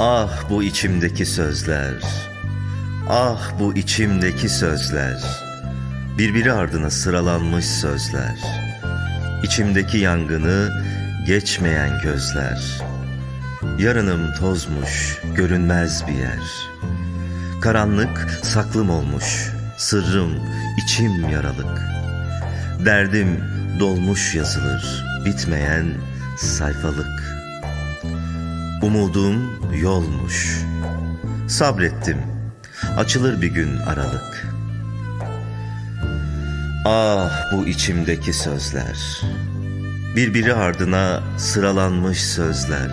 Ah bu içimdeki sözler. Ah bu içimdeki sözler. Birbiri ardına sıralanmış sözler. İçimdeki yangını geçmeyen gözler. Yarınım tozmuş, görünmez bir yer. Karanlık saklım olmuş, sırrım içim yaralık. Derdim dolmuş yazılır, bitmeyen sayfalık. Umudum yolmuş. Sabrettim. Açılır bir gün aralık. Ah bu içimdeki sözler. Birbiri ardına sıralanmış sözler.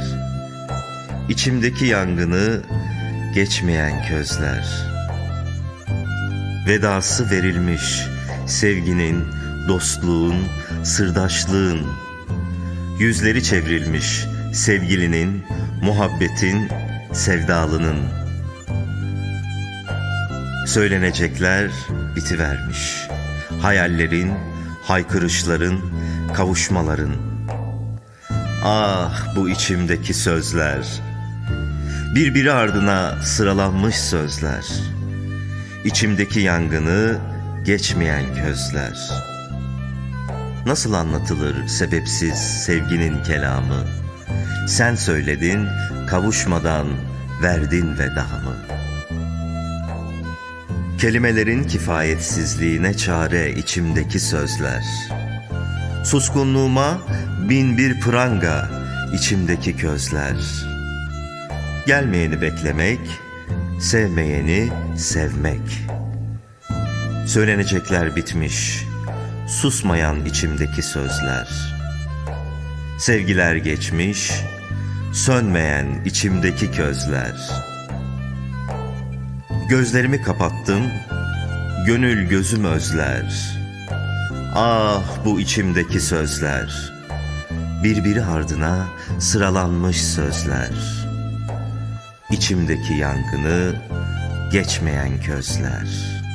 İçimdeki yangını geçmeyen közler. Vedası verilmiş sevginin, dostluğun, sırdaşlığın. Yüzleri çevrilmiş sevgilinin, muhabbetin, sevdalının. Söylenecekler bitivermiş. Hayallerin, haykırışların, kavuşmaların. Ah bu içimdeki sözler. Birbiri ardına sıralanmış sözler. İçimdeki yangını geçmeyen közler. Nasıl anlatılır sebepsiz sevginin kelamı? Sen söyledin, kavuşmadan verdin vedamı. Kelimelerin kifayetsizliğine çare içimdeki sözler. Suskunluğuma bin bir pranga içimdeki közler. Gelmeyeni beklemek, sevmeyeni sevmek. Söylenecekler bitmiş, susmayan içimdeki sözler. Sevgiler geçmiş, sönmeyen içimdeki közler. Gözlerimi kapattım, gönül gözüm özler. Ah bu içimdeki sözler, birbiri ardına sıralanmış sözler. İçimdeki yangını geçmeyen közler.''